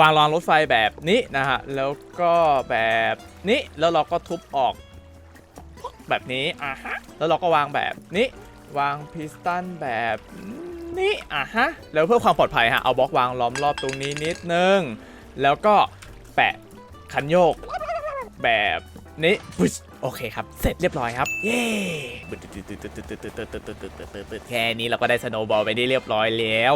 วางรางรถไฟแบบนี้นะฮะ แล้วก็แบบนี้ แล้วเราก็ทุบออกแบบนี้อะฮะ แล้วเราก็วางแบบนี้ วางพิสตันแบบนี้อะฮะ แล้วเพื่อความปลอดภัยฮะ เอาบล็อกวางล้อมรอบตรงนี้นิดนึง แล้วก็แปะคันโยกแบบนี้ปึ๊ชโอเคครับ เสร็จเรียบร้อยครับ เย้แค่นี้เราก็ได้สโนว์บอลไปได้เรียบร้อยแล้ว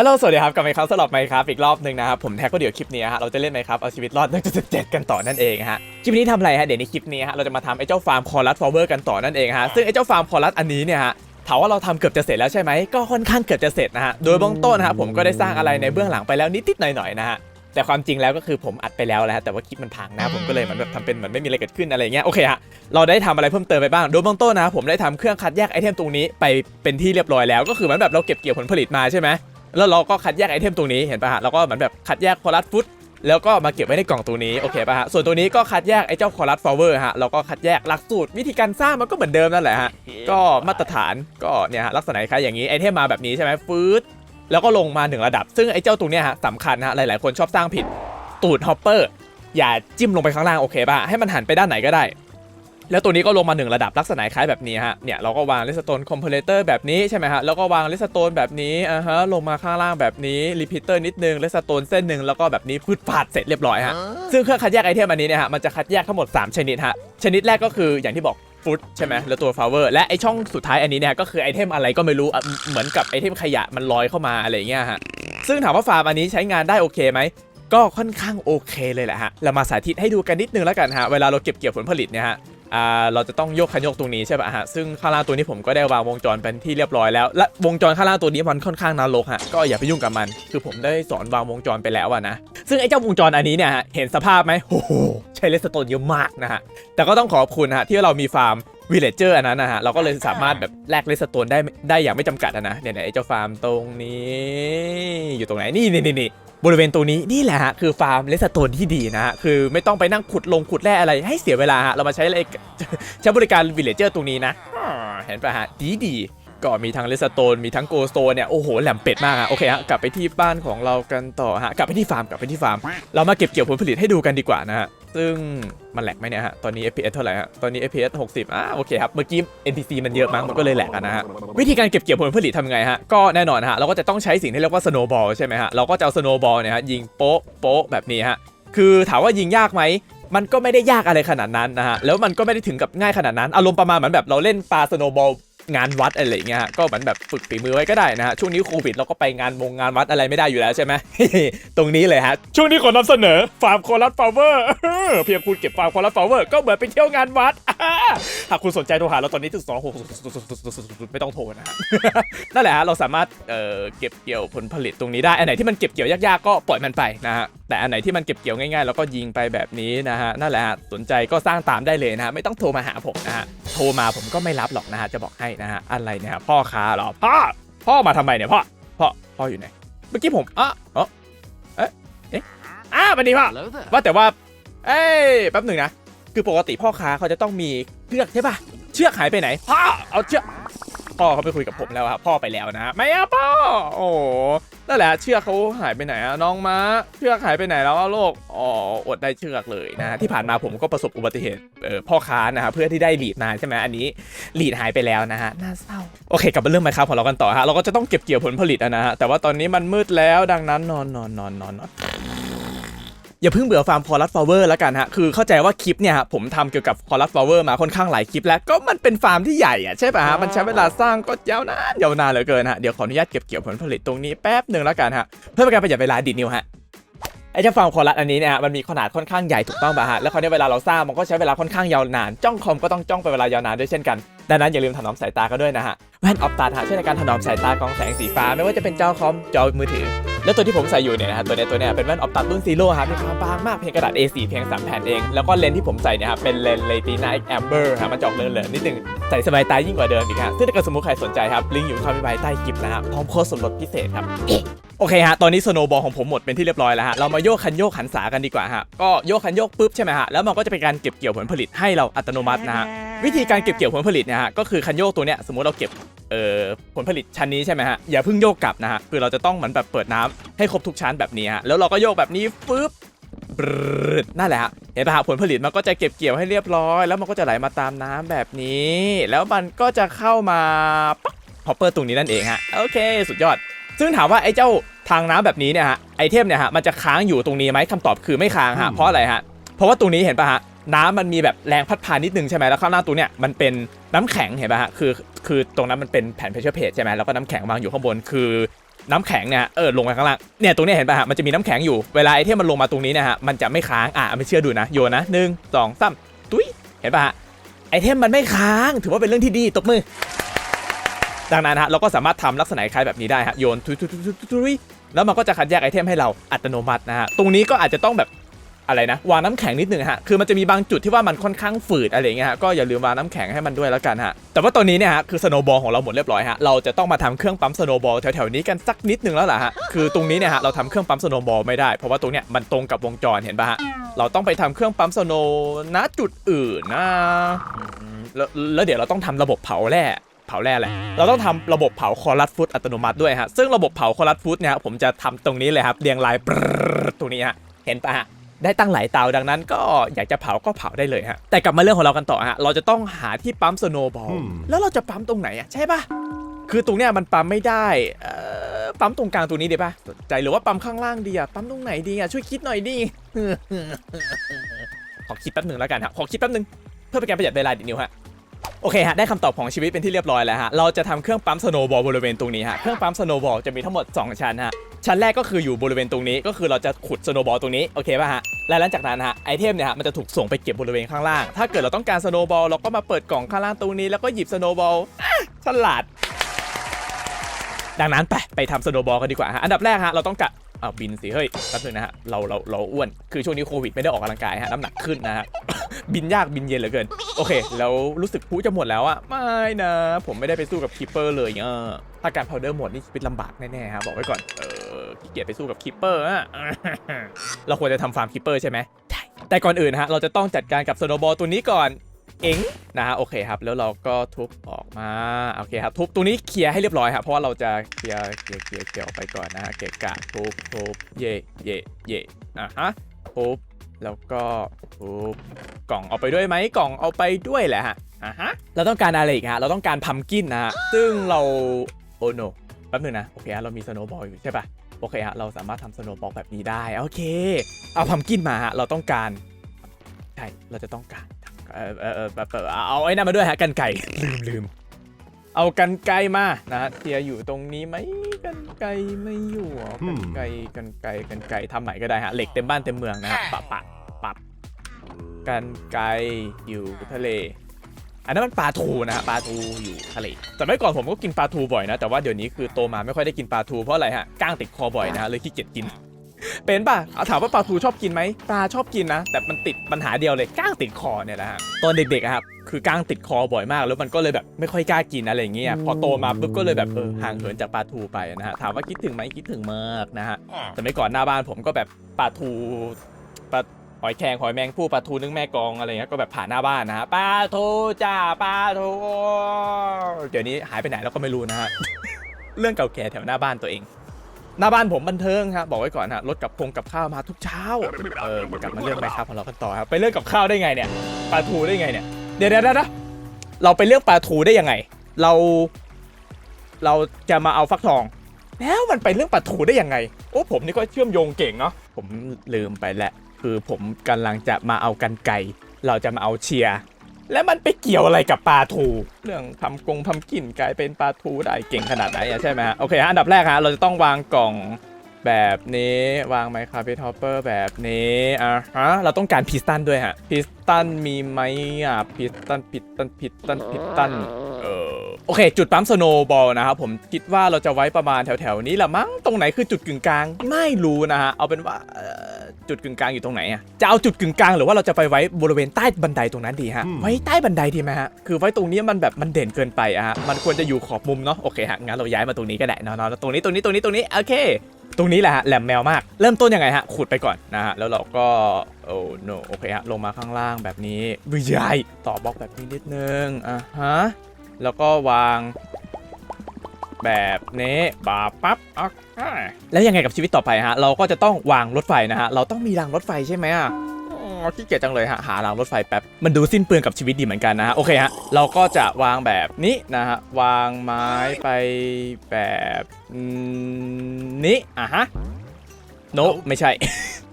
ฮัลโหลสวัสดีครับกลับมาครั้งสำหรับไมครับอีกรอบหนึ่งนะครับผมแท็กก็เดี๋ยวคลิปนี้ฮะเราจะเล่นไหมครับเอาชีวิตรอด1.7กันต่อนั่นเองฮะคลิปนี้ทำอะไรฮะเดี๋ยวในคลิปนี้ฮะเราจะมาทำไอ้เจ้าฟาร์มคอรัสฟอร์เวอร์กันต่อนั่นเองฮะซึ่งไอ้เจ้าฟาร์มคอรัสอันนี้เนี่ยฮะถามว่าเราทำเกือบจะเสร็จแล้วใช่ไหมก็ค่อนข้างเกือบจะเสร็จนะฮะโดยเบื้องต้นนะฮะผมก็ได้สร้างอะไรในเบื้องหลังไปแล้วนิดๆหน่อยๆนะฮะแต่ความจริงแล้วก็คือผมอัดไปแล้วแหละแต่ว่าคลิปมันพังนะผมก็เลยเหมือนแบบทำเป็นเหมือนไม่มีอะไรเกิดขึ้นอะไรเงี้ยโอเคฮะเราได้ทำอะไรเพิ่มเติมไปบ้างโดยเบื้องต้นนะผมได้ทำเครื่องคัดแยกไอเทมตรงนี้ไปเป็นที่เรียบร้อยแล้วก็คือเหมือนแบบเราเก็บเกี่ยวผลผลิตมาใช่ไหม แล้วเราก็คัดแยกไอเทมตรงนี้เห็นป่ะฮะเราก็เหมือนแบบคัดแยกคอรัสฟุตแล้วก็มาเก็บไว้ในกล่องตัวนี้โอเคป่ะฮะส่วนตัวนี้ก็คัดแยกไอ้เจ้าคอรัสฟลาเวอร์ฮะเราก็คัดแยกหลักสูตรวิธีการสร้างมันก็เหมือนเดิมนั่นแหละฮะก็มาตรฐานก็เนี่ยฮะลักษณะคล้ายอย่างนี้ไอเทมมาแบบนี้ใช่ไหมฟืดแล้วก็ลงมาหนึ่งระดับ ซึ่งไอ้เจ้าตัวเนี้ยฮะสำคัญฮะหลายๆ คนชอบสร้างผิดตูดฮอปเปอร์อย่าจิ้มลงไปข้างล่างโอเคป่ะให้มันหันไปด้านไหนก็ได้ แล้วตัวนี้ก็ลงมาหนึ่งระดับลักษณะคล้ายแบบนี้ฮะ เนี่ยเราก็วางเลสโตนคอมเพลเตอร์แบบนี้ใช่ไหมฮะ แล้วก็วางเลสโตนแบบนี้อ่าฮะ ลงมาข้างล่างแบบนี้รีพิเตอร์นิดนึงเลสโตนเส้นหนึ่งแล้วก็แบบนี้พืดผาดเสร็จเรียบร้อยฮะ ซึ่งเครื่องคัดแยกไอเทมอันนี้เนี่ยฮะ มันจะคัดแยกทั้งหมด 3 ชนิดฮะ ชนิดแรกก็คืออย่างที่บอกฟุตใช่ไหมแล้วตัวฟลาเวอร์และไอช่องสุดท้ายอันนี้เนี่ยก็คือไอเทมอะไรก็ไม่รู้อะเหมือนกับไอเทมขยะมันลอยเข้ามาอะไรอย่างเงี้ยฮะซึ่งถามว่าฟาร์มอันนี้ใช้งานได้โอเคไหมก็ค่อนข้างโอเคเลยแหละฮะเรามาสาธิตให้ดูกันนิดนึงแล้วกันฮะเวลาเราเก็บเกี่ยวผลผลิตเนี่ยฮะ อ่าเราจะต้องโยกคันโยกตรงนี้ใช่ป่ะฮะซึ่งข้างล่างตัวนี้ผมก็ได้วางวงจรเป็นที่เรียบร้อยแล้ว และวงจรข้างล่างตัวนี้มันค่อนข้างนรกฮะก็อย่าไปยุ่งกับมัน คือผมได้สอนวางวงจรไปแล้วอะนะซึ่งไอ้เจ้าวงจรอันนี้เนี่ยฮะเห็นสภาพไหมโอ้โหใช้เลสโตนเยอะมากนะฮะแต่ก็ต้องขอบคุณฮะที่เรามีฟาร์ม วิลเลเจอร์อันนั้นนะฮะเราก็เลยสามารถแบบแลกเลสโตนได้ได้อย่างไม่จำกัดอะนะเนี่ยเนี่ยไอ้เจ้าฟาร์มตรงนี้ อยู่ตรงไหนนี่นี่นี่นี่บริเวณตรงนี้นี่แหละฮะคือฟาร์มเลสโตนที่ดีนะฮะคือไม่ต้องไปนั่งขุดลงขุดแร่อะไรให้เสียเวลาฮะเรามาใช้อะไรใช้บริการวิลเลเจอร์ตรงนี้นะอ่าเห็นปะฮะดีดีๆก็มีทั้งเลสโตนมีทั้งโกสโตนเนี่ยโอ้โหแหลมเป็ดมากอะโอเคฮะกลับไปที่บ้านของเรากันต่อฮะกลับไปที่ฟาร์มกลับไปที่ฟาร์ม เรามาเก็บเกี่ยวผลผลิตให้ดูกันดีกว่านะฮะ ซึ่งมันแหลกไหมเนี่ยฮะ ตอนนี้ FPS เท่าไหร่ฮะ ตอนนี้ FPS 60อ่าโอเคครับ เมื่อกี้ NPC มันเยอะมั้งมันก็เลยแหลกนะฮะ วิธีการเก็บเกี่ยวผลผลิตทำไงฮะ ก็แน่นอนฮะ เราก็จะต้องใช้สิ่งที่เรียกว่า snowball ใช่ไหมฮะ เราก็จะเอา snowball เนี่ยฮะยิงโป๊ะโป๊ะแบบนี้ฮะ คือถามว่ายิงยากไหมมันก็ไม่ได้ยากอะไรขนาดนั้นนะฮะ แล้วมันก็ไม่ได้ถึงกับง่ายขนาดนั้น อารมณ์ประมาณเหมือนแบบเราเล่นปลาสโนบอล งานวัดอะไรเงี้ยฮะก็เหมือนแบบฝึกฝีมือไว้ก็ได้นะฮะช่วงนี้โควิดเราก็ไปงานวงงานวัดอะไรไม่ได้อยู่แล้วใช่ไหมตรงนี้เลยฮะช่วงนี้ขอนำเสนอฟาร์มโคลัสฟลาเวอร์เพียงคุณเก็บฟาร์มโคลัสฟลาเวอร์ก็เหมือนไปเที่ยวงานวัดหากคุณสนใจโทรหาเราตอนนี้ถึงสองหกไม่ต้องโทรนะฮะนั่นแหละฮะเราสามารถเอ่อเก็บเกี่ยวผลผลิตตรงนี้ได้อันไหนที่มันเก็บเกี่ยวยากๆก็ปล่อยมันไปนะฮะ แต่อันไหนที่มันเก็บเกี่ยวง่ายๆแล้วก็ยิงไปแบบนี้นะฮะนั่นแหละฮะสนใจก็สร้างตามได้เลยนะฮะไม่ต้องโทรมาหาผมนะฮะโทรมาผมก็ไม่รับหรอกนะฮะจะบอกให้นะฮะอะไรเนี่ยพ่อค้าเหรอพ่อพ่อมาทำไมเนี่ยพ่อพ่อพ่ออยู่ไหนเมื่อกี้ผมอะเอ๋อเอ๊ะเอ๊ะอ้าวันนี้พ่อว่าแต่ว่า เอ้แป๊บหนึ่งนะคือปกติพ่อค้าเขาจะต้องมีเชือกใช่ป่ะเชือกหายไปไหนพ่อเอาเชือก พ่อเขาไปคุยกับผมแล้วครับพ่อไปแล้วนะ ไม่เอาพ่อโอ้โหนั่นแหละเชือกเขาหายไปไหนอะน้องม้าเชือกหายไปไหนแล้วอะโลกอ๋ออดได้เชือกเลยนะที่ผ่านมาผมก็ประสบอุบัติเหตุเออพ่อค้านะฮะเพื่อที่ได้หลีดมาใช่ไหมอันนี้หลีดหายไปแล้วนะฮะน่าเศร้าโอเคกลับมาเรื่องไมครับของเรากันต่อฮะเราก็จะต้องเก็บเกี่ยวผลผลิตอะนะฮะแต่ว่าตอนนี้มันมืดแล้วดังนั้นนอนนอนนอนนอนนอน อย่าเพิ่งเบื่อฟาร์มคอรัสฟลาเวอร์แล้วกันฮะคือเข้าใจว่าคลิปเนี่ยฮะผมทำเกี่ยวกับคอรัสฟลาเวอร์มาค่อนข้างหลายคลิปแล้วก็มันเป็นฟาร์มที่ใหญ่อะใช่ป่ะฮะมันใช้เวลาสร้างก็ยาวนานยาวนานเหลือเกินฮะเดี๋ยวขออนุญาตเก็บเกี่ยวผลผลิตตรงนี้แป๊บหนึ่งแล้วกันฮะเพื่อเป็นการประหยัดเวลาดิดนิวฮะไอ้เจ้าฟาร์มคอรัสอันนี้เนี่ยฮะมันมีขนาดค่อนข้างใหญ่ถูกต้องป่ะฮะแล้วคราวนี้เวลาเราสร้างมันก็ใช้เวลาค่อนข้างยาวนานจ้องคอมก็ต้องจ้องไปนเวลายาวนานด้วยเช่นกันดังนั้นอย่าลืมถนอมสายตากันด้วยนะฮะแว่นออฟตาฮะช่วยในการถนอมสายตากรองแสงสีฟ้าไม่ว่าจะเป็นจอคอมจอมือถือ แล้วตัวที่ผมใส่อยู่เนี่ยนะฮะตัวเนี้ยตัวเนี้ยเป็นแว่นออฟตัดรุ่นซีโร่ครับมีความบางมากเพียงกระดาษ A4 เพียง3แผ่นเอง แล้วก็เลนส์ที่ผมใส่เนี่ยครับเป็นเลนส์เลติน่าแอมเบอร์ฮะมันจะออกเหลืองๆนิดนึงใส่สบายตายิ่งกว่าเดิมอีกฮะซึ่งถ้าเกิดสมมติใครสนใจครับลิงก์อยู่ข้างใต้ใต้คลิปนะฮะพร้อมโค้ดส่วนลดพิเศษครับโอเคฮะ ตอนนี้สโนบอลของผมหมดเป็นที่เรียบร้อยแล้วฮะ เรามาโยกคันโยกขันสากันดีกว่าฮะ ก็โยกคันโยกปุ๊บใช่ไหมฮะ แล้วมันก็จะเป็นการเก็บเกี่ยวผลผลิตให้เราอัตโนมัตินะฮะ วิธีการเก็บเกี่ยวผลผลิตเนี่ยฮะ ก็คือคันโยกตัวเนี้ยสมมติเราเก็บ เอ่อผลผลิตชั้นนี้ใช่ไหมฮะอย่าเพิ่งโยกกลับนะฮะคือเราจะต้องเหมือนแบบเปิดน้ำให้ครบทุกชั้นแบบนี้ฮะแล้วเราก็โยกแบบนี้ปุ๊บปรึดนั่นแหละฮะเห็นปะฮะผลผลิตมันก็จะเก็บเกี่ยวให้เรียบร้อย แล้วมันก็จะไหลมาตามน้ำแบบนี้ แล้วมันก็จะเข้ามาปั๊บฮอปเปอร์ตรงนี้นั่นเองฮะโอเค สุดยอด ซึ่งถามว่าไอ้เจ้าทางน้ำแบบนี้เนี่ยฮะไอเทมเนี่ยฮะมันจะค้างอยู่ตรงนี้ไหมคำตอบคือไม่ค้างฮะเพราะอะไรฮะเพราะว่าตรงนี้เห็นปะฮะ น้ำมันมีแบบแรงพัดพานิดนึงใช่ไหมแล้วข้างล่างตรงเนี้ยมันเป็นน้ำแข็งเห็นป่ะฮะคือคือตรงนั้นมันเป็นแผ่นเพชเชอร์เพจใช่ไหมแล้วก็น้ำแข็งวางอยู่ข้างบนคือน้ำแข็งเนี่ยเออลงไปข้างล่างเนี่ยตรงนี้เห็นป่ะฮะมันจะมีน้ำแข็งอยู่เวลาไอเทมมันลงมาตรงนี้เนะฮะมันจะไม่ค้างอะไม่เชื่อดูนะโยนนะหนึ่งสองสามตุ้ยเห็นป่ะฮะไอเทมมันไม่ค้าง ถือว่าเป็นเรื่องที่ดีตบมือดังนั้นฮะเราก็สามารถทำลักษณะคล้ายแบบนี้ได้ฮะโยนทุยทุยทุยทุยทุยทุยแล้วมันก็จะคัดแยกไอเทมให้เราอัตโนมัตินะฮะตรงนี้ก็อาจจะต้องแบบ อะไรนะวางน้ำแข็งนิดหนึ่งฮะคือมันจะมีบางจุดที่ว่ามันค่อนข้างฝืดอะไรอย่างเงี้ยฮะก็อย่าลืมวางน้ำแข็งให้มันด้วยแล้วกันฮะแต่ว่าตอนนี้เนี่ยฮะคือสโนบอลของเราหมดเรียบร้อยฮะเราจะต้องมาทำเครื่องปั๊มสโนบอลแถวๆนี้กันสักนิดหนึ่งแล้วล่ะฮะคือตรงนี้เนี่ยฮะเราทำเครื่องปั๊มสโนบอลไม่ได้เพราะว่าตรงเนี้ยมันตรงกับวงจรเห็นปะฮะเราต้องไปทำเครื่องปั๊มสโนณจุดอื่นนะแล้วแล้วเดี๋ยวเราต้องทำระบบเผาแร่เผาแร่แหละ เราต้องทำระบบเผาคอรัสฟุตอัตโนมัติด้วยฮะ ซึ่งระบบเผาคอรัสฟุตเนี่ยผมจะทำตรงนี้เลยครับ เรียงรายปรตรงนี้ฮะ เห็นปะฮะ ได้ตั้งหลายเตาดังนั้นก็อยากจะเผาก็เผาได้เลยฮะ แต่กลับมาเรื่องของเรากันต่อฮะ เราจะต้องหาที่ปั๊มสโนบอล แล้วเราจะปั๊มตรงไหนอะใช่ปะคือตรงเนี้ยมันปั๊มไม่ได้เอ่อปั๊มตรงกลางตรงนี้ดีปะสนใจหรือว่าปั๊มข้างล่างดีอะปั๊มตรงไหนดีอะช่วยคิดหน่อยดิ ขอคิดแป๊บหนึ่งแล้วกันฮะ ขอคิดแป๊บหนึ่งเพื่อเป็นการประหยัดเวลาดินิวฮะโอเคฮะได้คำตอบของชีวิตเป็นที่เรียบร้อยแล้วฮะ เราจะทำเครื่องปั๊มสโนว์บอลบริเวณตรงนี้ฮะ เครื่องปั๊มสโนว์บอลจะมีทั้งหมด 2 ชั้นฮะ ชั้นแรกก็คืออยู่บริเวณตรงนี้ก็คือเราจะขุดสโนว์บอลตรงนี้โอเคป่ะฮะและหลังจากนั้นฮะไอเทมเนี่ยฮะมันจะถูกส่งไปเก็บบริเวณข้างล่าง ถ้าเกิดเราต้องการสโนว์บอลเราก็มาเปิดกล่องข้างล่างตรงนี้แล้วก็หยิบสโนว์บอลฉลาด ดังนั้นไปไปทำสโนว์บอลกันดีกว่าฮะอันดับแรกฮะเราต้องกะอ้าบินสิเฮ้ยแป๊บนึงนะฮะเราเราเราอ้วนคือช่วงนี้โควิดไม่ได้ออกกำลังกายฮะน้ำหนักขึ้นนะฮะบินยากบินเย็นเหลือเกิน โอเค แล้วรู้สึกพูจะหมดแล้วอะไม่นะ ผมไม่ได้ไปสู้กับคิปเปอร์เลยเออถ้าการพาวเดอร์หมดนี่ชีวิตลำบากแน่ๆครับบอกไว้ก่อนเออ ขี้เกียจไปสู้กับคิปเปอร์อะเราควรจะทำฟาร์มคิปเปอร์ใช่ไหมใช่แต่ก่อนอื่นฮะเราจะต้องจัดการกับสโนบอลตัวนี้ก่อนเอ็งนะฮะโอเคครับ แล้วเราก็ทุบออกมาโอเคครับ ทุบตรงนี้เคลียร์ให้เรียบร้อยครับเพราะว่าเราจะเคลียร์เคลียร์เคลียร์เคลียร์ออกไปก่อนนะฮะเกะกะทุบทุบเย่เย่เย่อะฮะทุบแล้วก็ทุบกล่องเอาไปด้วยไหมกล่องเอาไปด้วยแหละฮะอะฮะเราต้องการอะไรอีกฮะเราต้องการพัมกินนะฮะซึ่งเราโอ้โนแป๊บนึงนะโอเคฮะเรามีสโนว์บอลอยู่ใช่ปะ โอเคฮะเราสามารถทำสโนว์บอลแบบนี้ได้ โอเค เอาพัมกินมาฮะเราต้องการใช่เราจะต้องการเออเออเออแบบแบบเอาไอ้นั่นมาด้วยฮะกันไก่ลืมลืมเอากันไก่มานะฮะเทียอยู่ตรงนี้ไหมกันไก่ไม่อยู่เหรอกันไก่กันไก่กันไก่ทำใหม่ก็ได้ฮะเหล็กเต็มบ้านเต็มเมืองนะฮะปะปะปับกันไก่อยู่ทะเล อันนั้นมันปลาทูนะฮะปลาทูอยู่ทะเลแต่เมื่อก่อนผมก็กินปลาทูบ่อยนะ แต่ว่าเดี๋ยวนี้คือโตมาไม่ค่อยได้กินปลาทูเพราะอะไรฮะก้างติดคอบ่อยนะฮะเลยขี้เกียจกิน เป็นป่ะเอาถามว่าปลาทูชอบกินไหมปลาชอบกินนะ แต่มันติดปัญหาเดียวเลยก้างติดคอเนี่ยแหละฮะตอนเด็กๆอะครับคือก้างติดคอบ่อยมาก แล้วมันก็เลยแบบไม่ค่อยกล้ากินอะไรอย่างเงี้ยพอโตมาปุ๊บก็เลยแบบเออห่างเหินจากปลาทูไปนะฮะถามว่าคิดถึงไหมคิดถึงมากนะฮะแต่ไม่ก่อนหน้าบ้านผมก็แบบปลาทูปลา หอยแครงหอยแมงผู้ปลาทูนึ่งแม่กองอะไรเงี้ยก็แบบผ่านหน้าบ้านนะฮะปลาทูจ้าปลาทูเดี๋ยวนี้หายไปไหนเราก็ไม่รู้นะฮะเรื่องเก่าแก่แถวหน้าบ้านตัวเอง หน้าบ้านผมบันเทิงครับบอกไว้ก่อนฮะรถกับพงกับข้าวมาทุกเช้าเออกลับมาเรื่องไปครับของเรากันต่อครับไปเรื่องกับข้าวได้ไงเนี่ยปลาทูได้ไงเนี่ยเดี๋ยวเดี๋ยวเดี๋ยวนะเราไปเลือกปลาทูได้ยังไง เรา เราจะมาเอาฟักทอง แล้วมันไปเรื่องปลาทูได้ยังไง โอ้ผมนี่ก็เชื่อมโยงเก่งเนาะผมลืมไปแหละ คือผมกำลังจะมาเอากันไก่เราจะมาเอาเชียร์แล้วมันไปเกี่ยวอะไรกับปลาทู เรื่องทำกงทำกลิ่นกลายเป็นปลาทูได้เก่งขนาดไหนอะใช่ไหมฮะโอเคฮะอันดับแรกฮะเราจะต้องวางกล่องแบบนี้วางไมค์คาเฟทอปเปอร์แบบนี้อะฮะเราต้องการพิสตันด้วยฮะพิสตันมีไหมอะพิสตันพิสตันพิสตันพิสตันเออโอเค จุดปั๊มสโนบอลนะครับผมคิดว่าเราจะไว้ประมาณแถวๆนี้แหละมั้งตรงไหนคือจุดกึ่งกลางไม่รู้นะฮะเอาเป็นว่า จุดกึ่งกลางอยู่ตรงไหนอะจะเอาจุดกึ่งกลางหรือว่าเราจะไปไว้บริเวณใต้บันไดตรงนั้นดีฮะ ไว้ใต้บันไดดีไหมฮะ คือไว้ตรงนี้มันแบบมันเด่นเกินไปอะฮะ มันควรจะอยู่ขอบมุมเนาะ โอเคฮะ งั้นเราย้ายมาตรงนี้ก็ได้เนาะเนาะตรงนี้ตรงนี้ตรงนี้ตรงนี้ โอเค ตรงนี้แหละฮะ แหลมแมวมาก เริ่มต้นยังไงฮะ ขุดไปก่อนนะฮะ แล้วเราก็ โอ้ no โอเคฮะ ลงมาข้างล่างแบบนี้วิยายต่อบล็อกแบบนี้นิดนึง อะฮะ แล้วก็วาง แบบนี้บาปั๊บโอเคแล้วยังไงกับชีวิตต่อไปฮะ เราก็จะต้องวางรถไฟนะฮะ เราต้องมีรางรถไฟใช่ไหมอะขี้เกียจจังเลยฮะ หารางรถไฟแป๊บ มันดูสิ้นเปลืองกับชีวิตดีเหมือนกันนะฮะ โอเคฮะ เราก็จะวางแบบนี้นะฮะ วางไม้ไปแบบนี้อะฮะ โนไม่ใช่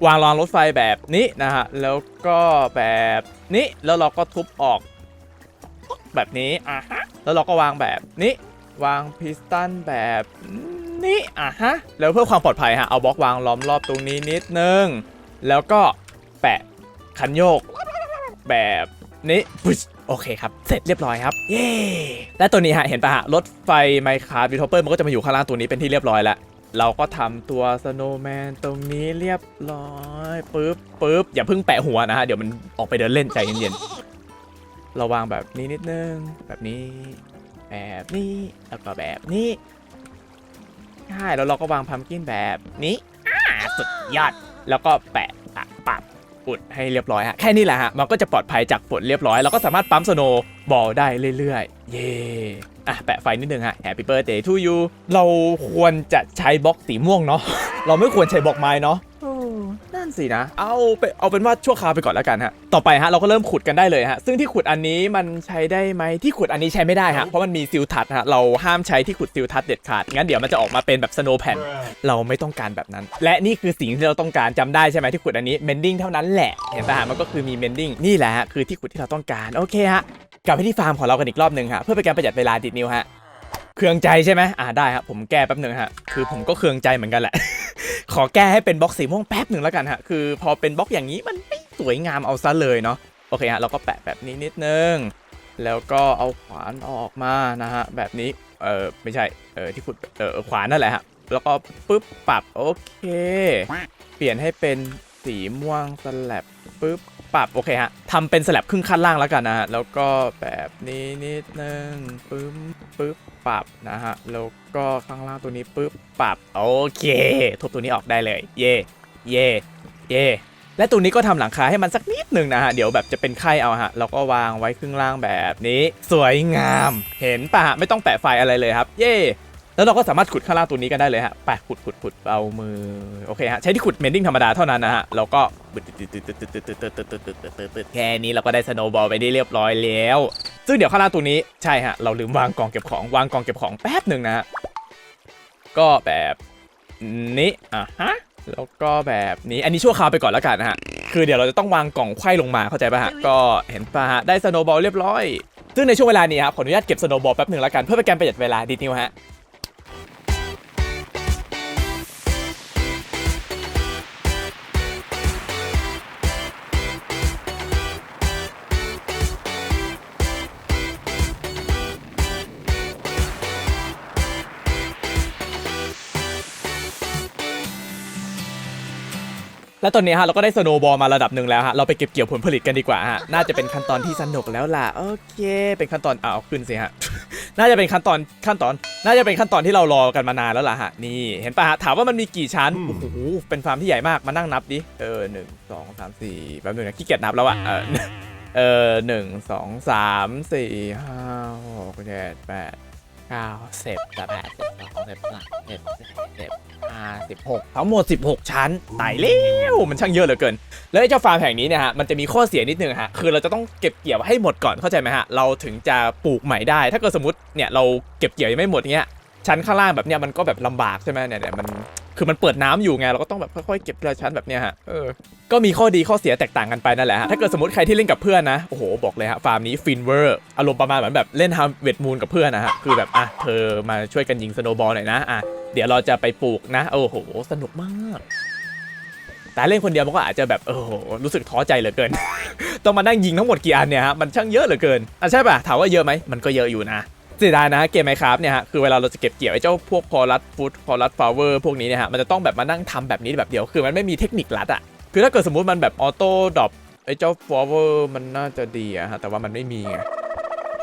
วางรางรถไฟแบบนี้นะฮะ แล้วก็แบบนี้ แล้วเราก็ทุบออก แบบนี้อะฮะ แล้วเราก็วางแบบนี้ วางพิสตันแบบนี้อะฮะ แล้วเพื่อความปลอดภัยฮะ เอาบล็อกวางล้อมรอบตรงนี้นิดนึง แล้วก็แปะคันโยก แบบนี้ปึ๊โอเคครับ เสร็จเรียบร้อยครับ เย้ และตัวนี้ฮะ เห็นปะฮะ รถไฟไมค์คาร์บิทอปเปอร์มันก็จะมาอยู่ข้างล่างตัวนี้เป็นที่เรียบร้อยแล้วเราก็ทำตัวสโนว์แมนตรงนี้เรียบร้อยปึ๊บปึ๊บอย่าเพิ่งแปะหัวนะฮะ เดี๋ยวมันออกไปเดินเล่นใจเย็นๆเราวางแบบนี้นิดนึงแบบนี้ แบบนี้แล้วก็แบบนี้ใช่แล้วเราก็วางพัมกินแบบนี้อ่าสุดยอดแล้วก็แปะปะปับอุดให้เรียบร้อยฮะแค่นี้แหละฮะมันก็จะปลอดภัยจากฝนเรียบร้อยแล้วก็สามารถปั๊มสโนว์บอลได้เรื่อยๆ เย่อะแปะไฟนิดนึงฮะ Happy Birthday to you เราควรจะใช้บล็อกสีม่วงเนาะเราไม่ควรใช้บล็อกไม้เนาะ นั่นสินะ เอาไปเอาเป็นว่าชั่วคราวไปก่อนแล้วกันฮะ ต่อไปฮะเราก็เริ่มขุดกันได้เลยฮะ ซึ่งที่ขุดอันนี้มันใช้ได้ไหมที่ขุดอันนี้ใช้ไม่ได้ฮะ เพราะมันมีซิลทัดฮะ เราห้ามใช้ที่ขุดซิลทัดเด็ดขาด งั้นเดี๋ยวมันจะออกมาเป็นแบบสโนว์แผ่น เราไม่ต้องการแบบนั้น และนี่คือสิ่งที่เราต้องการจำได้ใช่ไหมที่ขุดอันนี้เมนดิ้งเท่านั้นแหละ เห็นป่ะฮะ มันก็คือมีเมนดิ้งนี่แหละฮะ คือที่ขุดที่เราต้องการ โอเคฮะ กลับไปที่ฟาร์มของเรากันอีกรอบหนึ่งฮะ เพื่อเป็นการประหยัดเวลาดิดนิวฮะ เครื่องใจใช่ไหมอ่าได้ครับผมแก้แป๊บหนึ่งฮะ คือผมก็เครื่องใจเหมือนกันแหละ ขอแก้ให้เป็นบล็อกสีม่วงแป๊บหนึ่งแล้วกันฮะ คือพอเป็นบล็อกอย่างนี้มันไม่สวยงามเอาซะเลยเนาะ โอเคฮะ เราก็แปะแบบนี้นิดนึง แล้วก็เอาขวานออกมานะฮะ แบบนี้ เออไม่ใช่ เออที่ขุด เออขวานนั่นแหละฮะ แล้วก็ปึ๊บปรับโอเค เปลี่ยนให้เป็นสีม่วงสลับปึ๊บปรับโอเคฮะทำเป็นสลับครึ่งขั้นล่างแล้วกันนะฮะ แล้วก็แบบนี้นิดนึงปึ๊บปึ๊บ ปรับนะฮะ แล้วก็ข้างล่างตัวนี้ปึ๊บปรับ โอเค ทุบตัวนี้ออกได้เลย เย่เย่เย่และตัวนี้ก็ทำหลังคาให้มันสักนิดหนึ่งนะฮะ เดี๋ยวแบบจะเป็นไข่เอาฮะ แล้วก็วางไว้ครึ่งล่างแบบนี้ สวยงาม เห็นปะฮะไม่ต้องแปะไฟอะไรเลยครับ เย่ แล้วเราก็สามารถขุดข้างล่างตัวนี้กันได้เลยฮะไปขุดขุดขุดเอามือโอเคฮะใช้ที่ขุดเมนดิ้งธรรมดาเท่านั้นนะฮะแล้วก็แค่นี้เราก็ได้สโนว์บอลไปได้เรียบร้อยแล้ว ซึ่งเดี๋ยวข้างล่างตัวนี้ใช่ฮะเราลืมวางกล่องเก็บของวางกล่องเก็บของแป๊บหนึ่งนะฮะก็แบบนี้อะฮะแล้วก็แบบนี้อันนี้ชั่วคราวไปก่อนแล้วกันนะฮะคือเดี๋ยวเราจะต้องวางกล่องไขว้ลงมาเข้าใจป่ะฮะก็เห็นป่ะฮะได้สโนว์บอลเรียบร้อยซึ่งในช่วงเวลานี้ครับขออนุญาตเก็บสโนว์บอลแป๊บหนึ่งแล้วกันเพื่อเป็นการประหยัดเวลาดิดนิวฮะ และตอนนี้ฮะเราก็ได้สโนว์บอลมาระดับหนึ่งแล้วฮะเราไปเก็บเกี่ยวผลผลิตกันดีกว่าฮะน่าจะเป็นขั้นตอนที่สนุกแล้วล่ะโอเค เป็นขั้นตอนอะเอาขึ้นสิฮะน่าจะเป็นขั้นตอนขั้นตอน น่าจะเป็นขั้นตอนที่เรารอกันมานานแล้วล่ะฮะนี่เห็นปะฮะถามว่ามันมีกี่ชั้นโอ้โหเป็นฟาร์มที่ใหญ่มากมานั่งนับดิเออหนึ่งสองสามสี่แป๊บนึงนะขี้เกียจนับแล้วอะเออเออหนึ่งสองสามสี่ห้าหกเจ็ดแปด เก้าสิบแปดสิบสองสิบสามสิบสิบห้าสิบหกทั้งหมด 16 ชั้นตายเร็วมันช่างเยอะเหลือเกิน แล้วไอ้เจ้าฟาร์มแห่งนี้เนี่ยฮะมันจะมีข้อเสียนิดนึงฮะคือเราจะต้องเก็บเกี่ยวให้หมดก่อนเข้าใจไหมฮะเราถึงจะปลูกใหม่ได้ ถ้าเกิดสมมติเนี่ยเราเก็บเกี่ยวยังไม่หมดเงี้ยชั้นข้างล่างแบบเนี้ยมันก็แบบลำบากใช่ไหมเนี่ยเนี่ยมัน คือมันเปิดน้ำอยู่ไงเราก็ต้องแบบค่อยๆเก็บทีละชั้นแบบเนี้ยฮะเออก็มีข้อดีข้อเสียแตกต่างกันไปนั่นแหละฮะถ้าเกิดสมมติใครที่เล่นกับเพื่อนนะโอ้โหบอกเลยฮะฟาร์มนี้ฟินเวอร์อารมณ์ประมาณเหมือนแบบเล่นฮาเวดมูนกับเพื่อนนะฮะคือแบบอะเธอมาช่วยกันยิงสโนว์บอลหน่อยนะอะเดี๋ยวเราจะไปปลูกนะโอ้โห สนุกมากแต่เล่นคนเดียวมันก็อาจจะแบบโอ้โหรู้สึกท้อใจเหลือเกิน ต้องมานั่งยิงทั้งหมดกี่อันเนี่ยฮะมันช่างเยอะเหลือเกินอะใช่ป่ะถามว่าเยอะไหมมันก็เยอะอยู่นะ เสียดายนะเกมไมครับเนี่ยฮะคือเวลาเราจะเก็บเกี่ยวไอ้เจ้าพวกพอลัดฟูดพอลัดฟลาเวอร์พวกนี้เนี่ยฮะมันจะต้องแบบมานั่งทำแบบนี้แบบเดียวคือมันไม่มีเทคนิคลัดอะคือถ้าเกิดสมมุติมันแบบออโต้ดรอปไอ้เจ้าฟลาเวอร์มันน่าจะดีอะฮะแต่ว่ามันไม่มีไง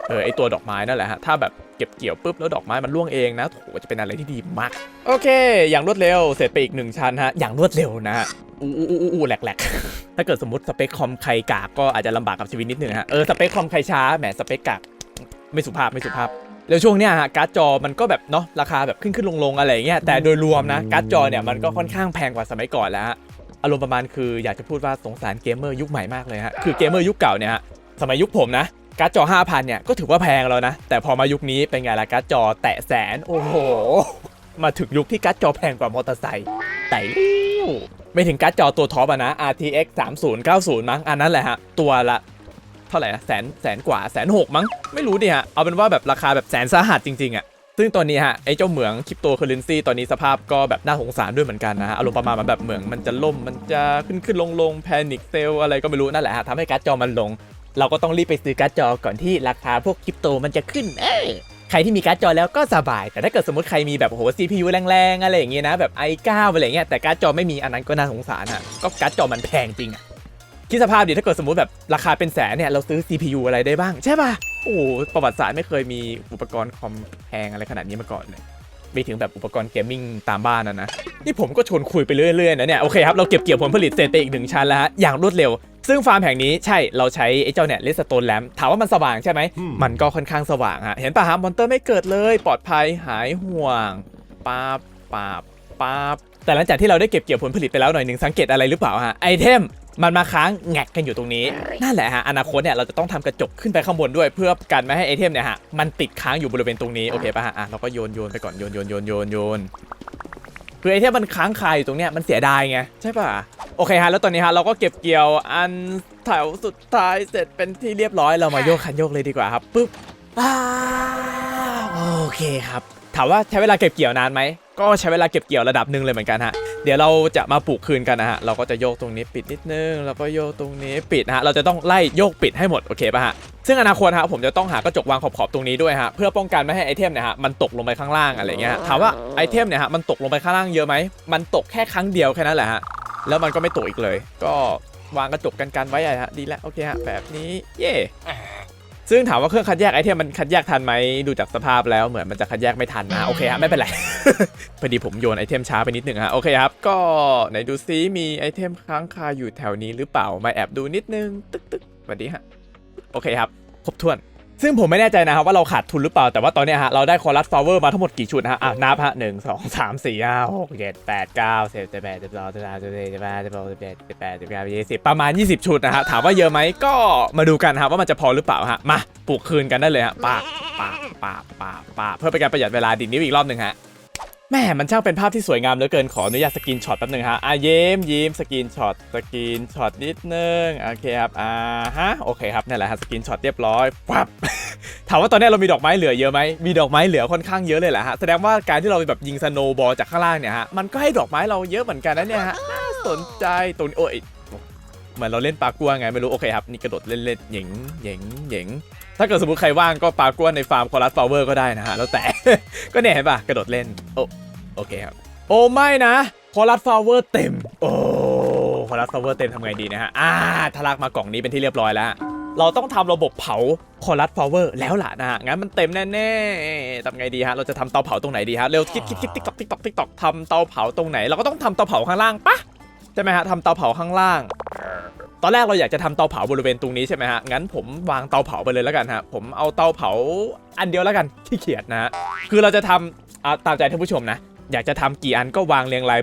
เออไอ้ตัวดอกไม้นั่นแหละฮะถ้าแบบเก็บเกี่ยวปุ๊บแล้วดอกไม้มันร่วงเองนะโถจะเป็นอะไรที่ดีมาก โอเค อย่างรวดเร็วเสร็จไปอีกหนึ่งชั้นฮะอย่างรวดเร็วนะฮะอู้อู้อู้อู้แหลกแหลกถ้าเกิดสมมติสเปคคอมใครกากก็อาจจะลำบากกับชีวิตนิดนึงฮะเออสเปคคอมใครช้าแหมสเปคกาก ไม่สุภาพไม่สุภาพ แล้วช่วงเนี้ยฮะการ์ดจอมันก็แบบเนาะราคาแบบขึ้นขึ้นลงลงอะไรอย่างเงี้ยแต่โดยรวมนะการ์ดจอเนี่ยมันก็ค่อนข้างแพงกว่าสมัยก่อนแล้วฮะอารมณ์ประมาณคืออยากจะพูดว่าสงสารเกมเมอร์ยุคใหม่มากเลยฮะคือเกมเมอร์ยุคเก่าเนี่ยฮะสมัยยุคผมนะการ์ดจอ 5,000 เนี่ยก็ถือว่าแพงแล้วนะ แต่พอมายุคนี้เป็นไงล่ะการ์ดจอแตะแสน โอ้โห มาถึงยุคที่การ์ดจอแพงกว่ามอเตอร์ไซค์แต่เลี้ยวไม่ถึงการ์ดจอตัวท็อปอะนะ RTX 3090 มั้งอันนั้นแหละฮะ ตัวละ ท่าไหร่นะแสนแสนกว่าแสนหกมั้ง ไม่รู้ดิฮะ เอาเป็นว่าแบบราคาแบบแสนสาหัสจริงๆอะ่ะซึ่งตอนนี้ฮะไอ้เจ้าเหมืองคริปโตเคอเรนซีตอนนี้สภาพก็แบบน่าสงสารด้วยเหมือนกันนะฮะอารมณ์ประมาณมันแบบเหมืองมันจะล่มมันจะขึ้นขึ้นลงลงแพนิคเซลอะไรก็ไม่รู้นั่นแหละฮะทำให้การ์ดจอมันลง เราก็ต้องรีบไปซื้อการ์ดจอก่อนที่ราคาพวกคริปโตมันจะขึ้นเออใครที่มีการ์ดจอแล้วก็สบาย แต่ถ้าเกิดสมมติใครมีแบบโอ้โห CPU แรงๆอะไรอย่างเงี้ยนะแบบ i9 อะไรอย่างเงี้ยแต่การ์ดจอไม่มีอันนั้นก็น่าสงสารฮะก็การ์ดจอมันแพงจริงอะ คิดสภาพดิถ้าเกิดสมมติแบบราคาเป็นแสนเนี่ยเราซื้อ CPU อะไรได้บ้าง ใช่ป่ะ โอ้โหประวัติศาสตร์ไม่เคยมีอุปกรณ์คอมแพงอะไรขนาดนี้มาก่อนเลยไปถึงแบบอุปกรณ์เกมมิ่งตามบ้านนะนะ นี่ผมก็ชวนคุยไปเรื่อยๆนะเนี่ย โอเคครับ เราเก็บเกี่ยวผลผลิตเสร็จไปอีกหนึ่งชั้นแล้วฮะ อย่างรวดเร็ว ซึ่งฟาร์มแห่งนี้ใช่เราใช้ไอ้เจ้าเนี่ยเลสโตนแลมถามว่ามันสว่างใช่ไหม มันก็ค่อนข้างสว่างฮะ เห็นป่ะฮะมอนเตอร์ไม่เกิดเลย ปลอดภัยหายห่วงป๊าบป๊าบป๊าบแต่หลังจากที่เราได้เก็บเกี่ยวผลผลิตไปแล้วหน่อยหนึ่งสังเกตอะไรหรือเปล่าฮะไอเทม มันมาค้างแงกกันอยู่ตรงนี้ นั่นแหละฮะอนาคตเนี่ยเราจะต้องทำกระจกขึ้นไปข้างบนด้วย เพื่อกันไม่ให้ไอเทมเนี่ยฮะมันติดค้างอยู่บริเวณตรงนี้โอเคป่ะฮะอะเราก็โยนโยนไปก่อนโยนโยนโยนโยนโยนคือไอเทมมันค้างคาอยู่ตรงเนี้ยมันเสียดายไงใช่ป่ะโอเคฮะแล้วตอนนี้ฮะเราก็เก็บเกี่ยวอันแถวสุดท้ายเสร็จเป็นที่เรียบร้อยเรามาโยกคันโยกเลยดีกว่าครับปึ๊บอ้าวโอเคครับ ถามว่าใช้เวลาเก็บเกี่ยวนานไหม ก็ใช้เวลาเก็บเกี่ยวระดับหนึ่งเลยเหมือนกันฮะ เดี๋ยวเราจะมาปลูกคืนกันนะฮะ เราก็จะโยกตรงนี้ปิดนิดนึง แล้วก็โยกตรงนี้ปิดนะฮะ เราจะต้องไล่โยกปิดให้หมด โอเคป่ะฮะ ซึ่งอนาคตฮะผมจะต้องหากระจกวางขอบๆตรงนี้ด้วยฮะ เพื่อป้องกันไม่ให้ไอเทมเนี่ยฮะมันตกลงไปข้างล่างอะไรเงี้ย ถามว่าไอเทมเนี่ยฮะมันตกลงไปข้างล่างเยอะไหม มันตกแค่ครั้งเดียวแค่นั้นแหละฮะ แล้วมันก็ไม่ตกอีกเลย ก็วางกระจกกันกันไว้อะฮะ ดีแล้วโอเคฮะแบบนี้ เย่ ซึ่งถามว่าเครื่องคัดแยกไอเทมมันคัดแยกทันไหมดูจากสภาพแล้วเหมือนมันจะคัดแยกไม่ทันนะโอเคฮะไม่เป็นไร พอดีผมโยนไอเทมช้าไปนิดหนึ่งฮะโอเคครับ ก็ไหนดูซิมีไอเทมค้างคาอยู่แถวนี้หรือเปล่ามาแอบดูนิดนึงตึกตึกสวัสดีฮะโอเคครับครบถ้วน ซึ่งผมไม่แน่ใจนะครับว่าเราขาดทุนหรือเปล่า แต่ว่าตอนนี้ฮะเราได้คอรัสฟลาวเวอร์มาทั้งหมดกี่ชุดนะฮะอะนับฮะหนึ่งสองสามสี่ห้าหกเจ็ดแปดเก้าสิบสิบแปดสิบสองสิบสามสิบสี่สิบห้าสิบหกสิบเจ็ดสิบแปดสิบเก้ายี่สิบประมาณ 20 ชุดนะฮะถามว่าเยอะไหมก็มาดูกันฮะว่ามันจะพอหรือเปล่าฮะมาปลูกคืนกันได้เลยฮะปาปาปาปาปาเพื่อเป็นการประหยัดเวลาดิดนิ้วอีกรอบหนึ่งฮะ แม่มันช่างเป็นภาพที่สวยงามเหลือเกินขออนุญาตสกรีนช็อตแป๊บนึงฮะอะเยิ้มยิ้มสกรีนช็อตสกรีนช็อตนิดนึงโอเคครับอ่าฮะโอเคครับนี่แหละฮะสกรีนช็อตเรียบร้อยปั๊บถามว่าตอนนี้เรามีดอกไม้เหลือเยอะไหมมีดอกไม้เหลือค่อนข้างเยอะเลยแหละฮะแสดงว่าการที่เราแบบยิงสโนว์บอลจากข้างล่างเนี่ยฮะมันก็ให้ดอกไม้เราเยอะเหมือนกันนะเนี่ยฮะน่าสนใจตรงนี้โอ้ยเหมือนเราเล่นปลากัวไงไม่รู้โอเคครับนี่กระโดดเล่นๆหย่งหย่งหย่ง ถ้าเกิดสมมติใครว่างก็ปลากัวในฟาร์มคอรัสฟลาวเวอร์ก็ได้นะฮะ แล้วแต่ ก็เนี่ยเห็นปะกระโดดเล่น โอ้โอเคครับ โอ้ไม่นะคอรัสฟลาวเวอร์เต็ม โอ้คอรัสฟลาวเวอร์เต็มทำไงดีนะฮะ อ่าทะลักมากล่องนี้เป็นที่เรียบร้อยแล้ว เราต้องทำระบบเผาคอรัสฟลาวเวอร์แล้วล่ะนะฮะ งั้นมันเต็มแน่ๆทำไงดีฮะ เราจะทำเตาเผาตรงไหนดีฮะ เร็วคิดคิดคิดติ๊กตอกติ๊กตอกติ๊กตอกทำเตาเผาตรงไหน เราก็ต้องทำเตาเผาข้างล่างปะใช่ไหมฮะทำเตาเผาข้างล่าง ตอนแรกเราอยากจะทำเตาเผาบริเวณตรงนี้ใช่ไหมฮะ งั้นผมวางเตาเผาไปเลยแล้วกันฮะ ผมเอาเตาเผาอันเดียวแล้วกันที่เขียดนะฮะ คือเราจะทำตามใจท่านผู้ชมนะ อยากจะทำกี่อันก็วางเรียงราย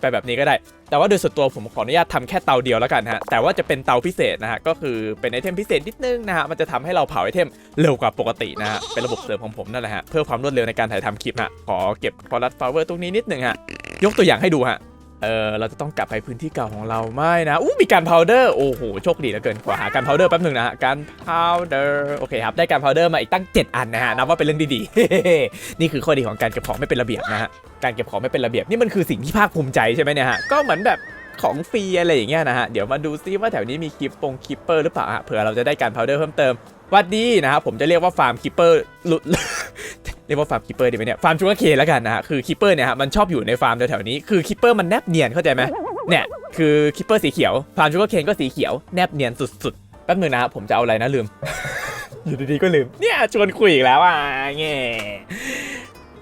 ไปแบบนี้ก็ได้ แต่ว่าโดยส่วนตัวผมขออนุญาตทำแค่เตาเดียวแล้วกันฮะ แต่ว่าจะเป็นเตาพิเศษนะฮะ ก็คือเป็นไอเทมพิเศษนิดนึงนะฮะ มันจะทำให้เราเผาไอเทมเร็วกว่าปกตินะฮะ เป็นระบบเสริมของผมนั่นแหละฮะ เพื่อความรวดเร็วในการถ่ายทำคลิปฮะ ขอเก็บคอรัสฟลาเวอร์ตรงนี้นิดนึงฮะ ยกตัวอย่างให้ดูฮะ เออเราจะต้องกลับไปพื้นที่เก่าของเราไม่นะอู้มีการพาวเดอร์โอ้โหโชคดีเหลือเกินขอหาการพาวเดอร์แป๊บหนึ่งนะฮะการพาวเดอร์โอเคครับได้การพาวเดอร์มาอีกตั้ง 7 อันนะฮะนับว่าเป็นเรื่องดีๆ นี่คือข้อดีของการเก็บของไม่เป็นระเบียบนะฮะการเก็บของไม่เป็นระเบียบนี่มันคือสิ่งที่ภาคภูมิใจใช่ไหมเนี่ยฮะก็เหมือนแบบของฟรีอะไรอย่างเงี้ยนะฮะเดี๋ยวมาดูซิว่าแถวนี้มีคลิปปงคลิปเปอร์หรือเปล่าฮะเผื่อเราจะได้การพาวเดอร์เพิ่มเติมวัดดีนะครับผมจะเรียกว่าฟาร์มคิปเปอร์ เรียกว่าฟาร์มคิปเปอร์ดีไหมเนี่ยฟาร์มชูการ์เคนแล้วกันนะฮะคือคิปเปอร์เนี่ยฮะมันชอบอยู่ในฟาร์มแถวๆนี้คือคิปเปอร์มันแนบเนียนเข้าใจไหมเนี่ยคือคิปเปอร์สีเขียวฟาร์มชูการ์เคนก็สีเขียวแนบเนียนสุดๆแป๊บนึงนะผมจะเอาอะไรนะลืมอยู่ดีๆก็ลืมเนี่ยชวนคุยอีกแล้วอะแง่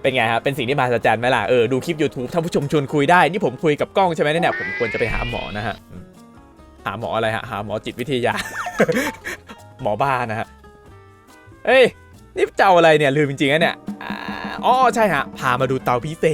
เป็นไงครับเป็นสิ่งที่มหัศจรรย์ไหมล่ะเออดูคลิป YouTube ท่านผู้ชมชวนคุยได้นี่ผมคุยกับกล้องใช่ไหมเนี่ยผมควรจะไปหาหมอนะฮะหาหมออะไรฮะหาหมอจิตวิทยา หมอบ้านะฮะเอ้ย นี่เจ้าอะไรเนี่ยลืมจริงๆนะเนี่ยอ่าอ๋อใช่ฮะ พามาดูเตาพิเศ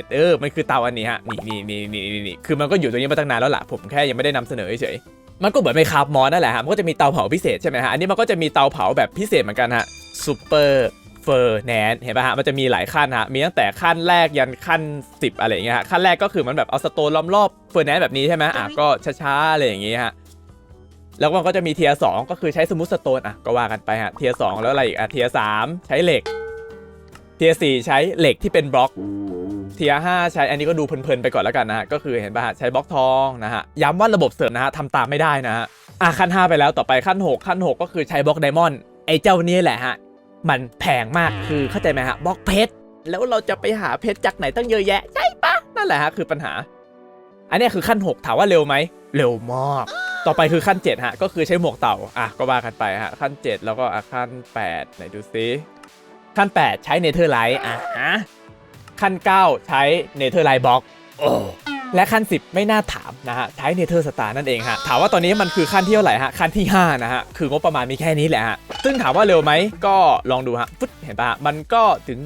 ษ เออ มันคือเตาอันนี้ฮะนี่นี่นี่นี่นี่นี่คือมันก็อยู่ตรงนี้มาตั้งนานแล้วล่ะ ผมแค่ยังไม่ได้นำเสนอเฉยๆมันก็เหมือนไม่คาบมอนนั่นแหละฮะ มันก็จะมีเตาเผาพิเศษใช่ไหมฮะ อันนี้มันก็จะมีเตาเผาแบบพิเศษเหมือนกันฮะซูเปอร์เฟอร์แนนเห็นป่ะฮะ มันจะมีหลายขั้นฮะ มีตั้งแต่ขั้นแรกยันขั้น 10 อะไรอย่างเงี้ยฮะ ขั้นแรกก็คือมันแบบเอาสโตนล้อมรอบเฟอร์แนนแบบนี้ใช่ไหมอะก็ช้าๆอะไรอย่างงี้ฮะ แล้วมันก็จะมีเทียร์สองก็คือใช้สมูทสโตนอะก็ว่ากันไปฮะเทียร์สองแล้วอะไรอีกอะเทียร์สามใช้เหล็ก เทียร์สี่ใช้เหล็กที่เป็นบล็อกเทียร์ห้าใช้อันนี้ก็ดูเพลินๆไปก่อนแล้วกันนะฮะก็คือเห็นป่ะฮะใช้บล็อกทองนะฮะย้ำว่าระบบเสริมนะฮะทำตามไม่ได้นะฮะอะขั้น 5 ไปแล้วต่อไปขั้น 6 ขั้น 6 ก็คือใช้บล็อกไดมอนด์ไอ้เจ้านี้แหละฮะมันแพงมากคือเข้าใจไหมฮะบล็อกเพชรแล้วเราจะไปหาเพชรจากไหนตั้งเยอะแยะใช่ปะนั่นแหละฮะคือปัญหา อันเนี้ยคือขั้น 6 ถามว่าเร็วไหมเร็วมาก ต่อไปคือขั้น 7 ฮะ ก็คือใช้หมวกเต่า อะ ก็ว่ากันไปฮะ ขั้น 7 แล้วก็อะขั้น 8 ไหนดูซิขั้น 8 ใช้เนเธอร์ไลท์อะฮะขั้น 9 ใช้เนเธอร์ไลท์บล็อกโอ้และขั้น 10 ไม่น่าถามนะฮะ ใช้เนเธอร์สตาร์นั่นเองฮะ ถามว่าตอนนี้มันคือขั้นที่เท่าไหร่ฮะ ขั้นที่ 5 นะฮะ คืองบประมาณมีแค่นี้แหละฮะ ซึ่งถามว่าเร็วไหมก็ลองดูฮะฟึดเห็นปะมันก็ถึง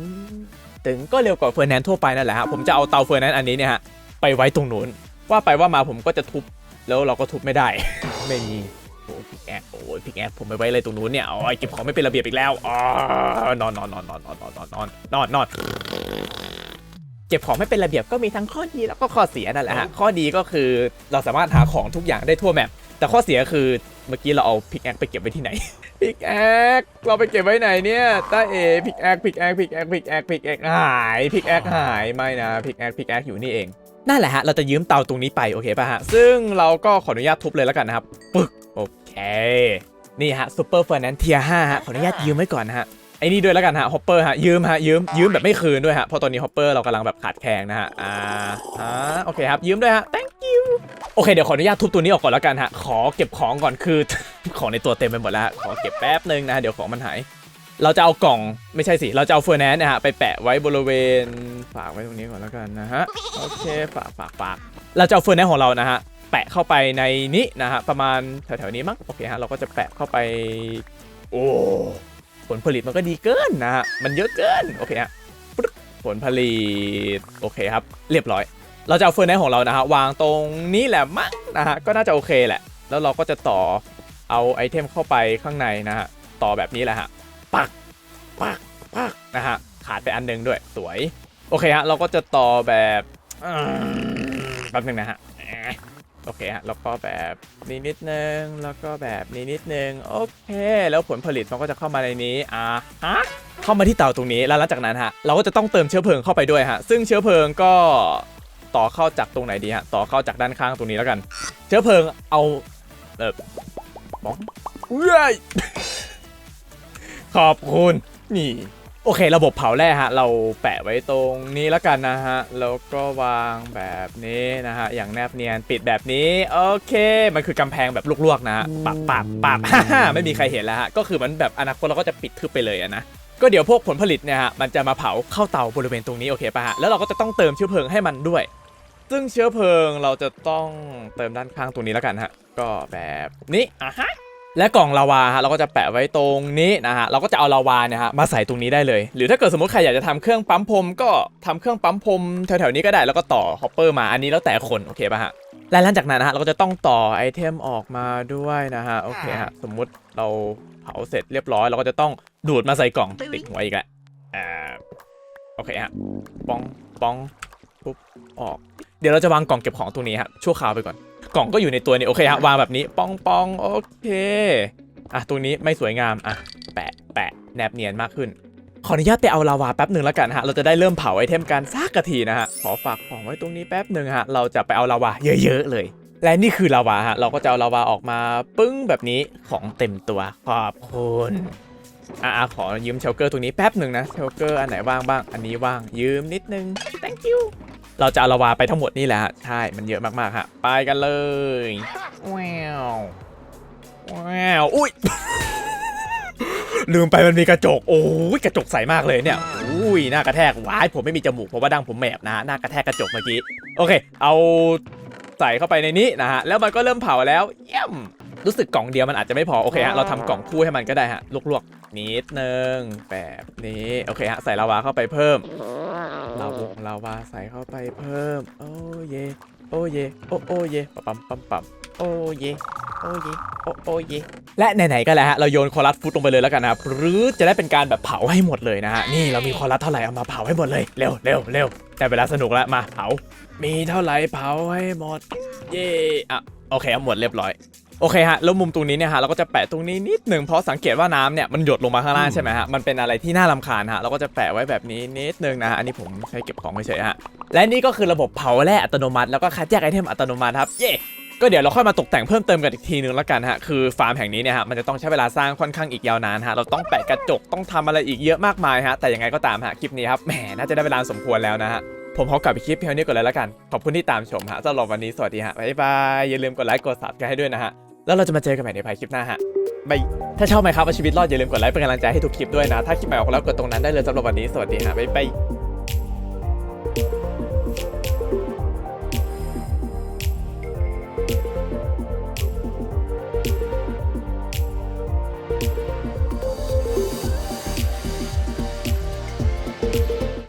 ถึงก็เร็วกว่าเฟอร์แนนซ์ทั่วไปนั่นแหละฮะผมจะเอาเตาเฟอร์แนนซ์อันนี้เนี่ยฮะไปไว้ตรงนู้นว่าไปว่ามาผมก็จะทุบ แล้วเราก็ทุบไม่ได้ ไม่มีโอ้พิกแอคโอ้ยพิกแอคผมไปไว้เลยตรงนู้นเนี่ยอ๋อเก็บของไม่เป็นระเบียบอีกแล้วอ๋อนอนนอนนอนนอนนอนนอนนอนนอนนอนนอนเก็บของไม่เป็นระเบียบก็มีทั้งข้อดีแล้วก็ข้อเสียนั่นแหละฮะข้อดีก็คือเราสามารถหาของทุกอย่างได้ทั่วแมปแต่ข้อเสียคือเมื่อกี้เราเอาพิกแอคไปเก็บไว้ที่ไหนพิกแอคเราไปเก็บไว้ไหนเนี่ยตาเอพิกแอคพิกแอคพิกแอคพิกแอคพิกแอคหายพิกแอคหายไม่นะพิกแอคพิกแอคอยู่นี่เอง นั่นแหละฮะ เราจะยืมเตาตรงนี้ไปโอเคป่ะฮะ ซึ่งเราก็ขออนุญาตทุบเลยแล้วกันนะครับ ปึ๊ก โอเค นี่ฮะซูเปอร์เฟอร์นันเทียห้าฮะ ขออนุญาตยืมไว้ก่อนนะฮะ ไอ้นี่ด้วยแล้วกันฮะ ฮอปเปอร์ฮะ ยืมฮะ ยืม ยืมแบบไม่คืนด้วยฮะ เพราะตอนนี้ฮอปเปอร์เรากำลังแบบขาดแคลนนะฮะ อ่าฮะโอเคครับ ยืมด้วยฮะ thank you โอเคเดี๋ยวขออนุญาตทุบตัวนี้ออกก่อนแล้วกันฮะ ขอเก็บของก่อนคือ ของในตัวเต็มไปหมดแล้ว ขอเก็บแป๊บนึงนะฮะ เดี๋ยวของมันหาย เราจะเอากล่องไม่ใช่สิ เราจะเอาเฟอร์แนนนะฮะไปแปะไว้บริเวณฝากไว้ตรงนี้ก่อนแล้วกันนะฮะโอเคฝากฝากฝากเราจะเอาเฟอร์แนนของเรานะฮะแปะเข้าไปในนี้นะฮะประมาณแถวๆนี้มั้งโอเคฮะเราก็จะแปะเข้าไปโอ้ผลผลิตมันก็ดีเกินนะฮะมันเยอะเกินโอเคฮะผลผลิตโอเคครับ เรียบร้อย เราจะเอาเฟอร์แนนของเรานะฮะวางตรงนี้แหละมั้งนะฮะก็น่าจะโอเคแหละ แล้วเราก็จะต่อเอาไอเทมเข้าไปข้างในนะฮะต่อแบบนี้แหละฮะ ปักปักปักนะฮะขาดไปอันหนึงด้วยสวย โอเคฮะเราก็จะต่อแบบแป๊บนึงนะฮะโอเคฮะแล้วก็แบบนี้นิดนึงแล้วก็แบบนี้นิดนึงโอเค แล้วผลผลิตมันก็จะเข้ามาในนี้อ่าฮะเข้ามาที่เตาตรงนี้แล้วหลังจากนั้นฮะเราก็จะต้องเติมเชื้อเพลิงเข้าไปด้วยฮะซึ่งเชื้อเพลิงก็ต่อเข้าจากตรงไหนดีฮะต่อเข้าจากด้านข้างตรงนี้แล้วกัน เชื้อเพลิงเอาเออบ้องเว้ย ขอบคุณนี่โอเค ระบบเผาแร่ฮะ เราแปะไว้ตรงนี้แล้วกันนะฮะ แล้วก็วางแบบนี้นะฮะ อย่างแนบเนียนปิดแบบนี้ โอเค มันคือกำแพงแบบลวกๆนะฮะปับปับปับฮ่าไม่มีใครเห็นแล้วฮะ ก็คือมันแบบอนาคตเราก็จะปิดทึบไปเลยอะนะ ก็เดี๋ยวพวกผลผลิตเนี่ยฮะ มันจะมาเผาเข้าเตาบริเวณตรงนี้โอเคป่ะฮะ แล้วเราก็จะต้องเติมเชื้อเพลิงให้มันด้วย ซึ่งเชื้อเพลิงเราจะต้องเติมด้านข้างตรงนี้แล้วกันฮะ ก็แบบนี้อะฮะ และกล่องลาวาฮะเราก็จะแปะไว้ตรงนี้นะฮะเราก็จะเอาลาวาเนี่ยฮะมาใส่ตรงนี้ได้เลย หรือถ้าเกิดสมมติใครอยากจะทำเครื่องปั๊มพรมก็ทำเครื่องปั๊มพรมแถวๆนี้ก็ได้แล้วก็ต่อฮอปเปอร์มาอันนี้แล้วแต่คนโอเคป่ะฮะและหลังจากนั้นนะฮะเราก็จะต้องต่อไอเทมออกมาด้วยนะฮะโอเคฮะสมมุติเราเผาเสร็จเรียบร้อย เราก็จะต้องดูดมาใส่กล่องติดหัวอีกแล้วอ่าโอเคฮะป้องป้องปุ๊บออก เดี๋ยวเราจะวางกล่องเก็บของตรงนี้ฮะชั่วคราวไปก่อน กล่องก็อยู่ในตัวนี้โอเคฮะวางแบบนี้ปองปองโอเคอะตรงนี้ไม่สวยงามอะแปะแปะแนบเนียนมากขึ้น ขออนุญาตไปเอาลาวาแป๊บหนึ่งแล้วกันฮะเราจะได้เริ่มเผาไอเทมกันสักกะทีนะฮะขอฝากของไว้ตรงนี้แป๊บหนึ่งฮะเราจะไปเอาลาวาเยอะๆเลย และนี่คือลาวาฮะเราก็จะเอาลาวาออกมาปึ้งแบบนี้ของเต็มตัวขอบคุณอะอะขอยืมเชลเกอร์ตรงนี้แป๊บหนึ่งนะเชลเกอร์อันไหนว่างบ้าง อันนี้ว่างยืมนิดนึง thank you เราจะอาลาวาไปทั้งหมดนี่แหละฮะใช่มันเยอะมากๆฮะไปกันเลยว้าวว้าวอุ้ยลืมไปมันมีกระจก โอ้ยกระจกใสมากเลยเนี่ยอุ้ยหน้ากระแทกว้ายผมไม่มีจมูกเพราะว่าดังผมแหบนะฮะหน้ากระแทกกระจกเมื่อกี้โอเค เอาใส่เข้าไปในนี้นะฮะแล้วมันก็เริ่มเผาแล้วเยี่ยมรู้สึกกล่องเดียวมันอาจจะไม่พอโอเคฮะเราทำกล่องคู่ให้มันก็ได้ฮะลวกๆ นิดนึงแบบนี้ โอเคฮะ ใส่ลาวาเข้าไปเพิ่มลาวงลาวาใส่เข้าไปเพิ่ม โอ้เย โอ้เย โอ้โอ้เยปั๊มปั๊มปั๊มโอ้เย โอ้เย โอ้โอ้เย และไหนๆก็แล้วฮะ เราโยนคอรัสฟุตลงไปเลยแล้วกันนะครับหรือจะได้เป็นการแบบเผาให้หมดเลยนะฮะ นี่เรามีคอรัสเท่าไหร่เอามาเผาให้หมดเลย เร็วเร็วเร็วแต่เวลาสนุกแล้วมาเผา มีเท่าไหร่เผาให้หมด เย่อะโอเคเอาหมดเรียบร้อย โอเคฮะแล้วมุมตรงนี้เนี่ยฮะเราก็จะแปะตรงนี้นิดหนึ่งเพราะสังเกตว่าน้ำเนี่ยมันหยดลงมาข้างล่างใช่ไหมฮะมันเป็นอะไรที่น่ารำคาญฮะเราก็จะแปะไว้แบบนี้นิดนึงนะฮะอันนี้ผมใช้เก็บของเฉยๆฮะและนี่ก็คือระบบเผาแร่อัตโนมัติแล้วก็คัดแยกไอเทมอัตโนมัติครับเย่ก็เดี๋ยวเราค่อยมาตกแต่งเพิ่มเติมกันอีกทีนึงแล้วกันฮะคือฟาร์มแห่งนี้เนี่ยฮะมันจะต้องใช้เวลาสร้างค่อนข้างอีกยาวนานฮะเราต้องแปะกระจกต้องทำอะไรอีกเยอะมากมายฮะแต่ยังไงก็ตามฮะคลิปนี้ครับแหมน่าจะได้เวลาสมควรแล้วนะฮะผมขอกลับไปคลิปเพียงนี้ก่อนเลยแล้วกัน ขอบคุณที่ตามชมฮะสำหรับวันนี้สวัสดีฮะบ๊ายบายอย่าลืมกดไลค์กดซับกันให้ด้วยนะฮะ แล้วเราจะมาเจอกันใหม่ในภายคลิปหน้าฮะบายถ้าชอบไหมครับเอาชีวิตรอดอย่าลืมกดไลค์เป็นกำลังใจให้ทุกคลิปด้วยนะ ถ้าคลิปใหม่ออกแล้วกดตรงนั้นได้เลยสำหรับวันนี้ สวัสดีฮะบ๊ายบาย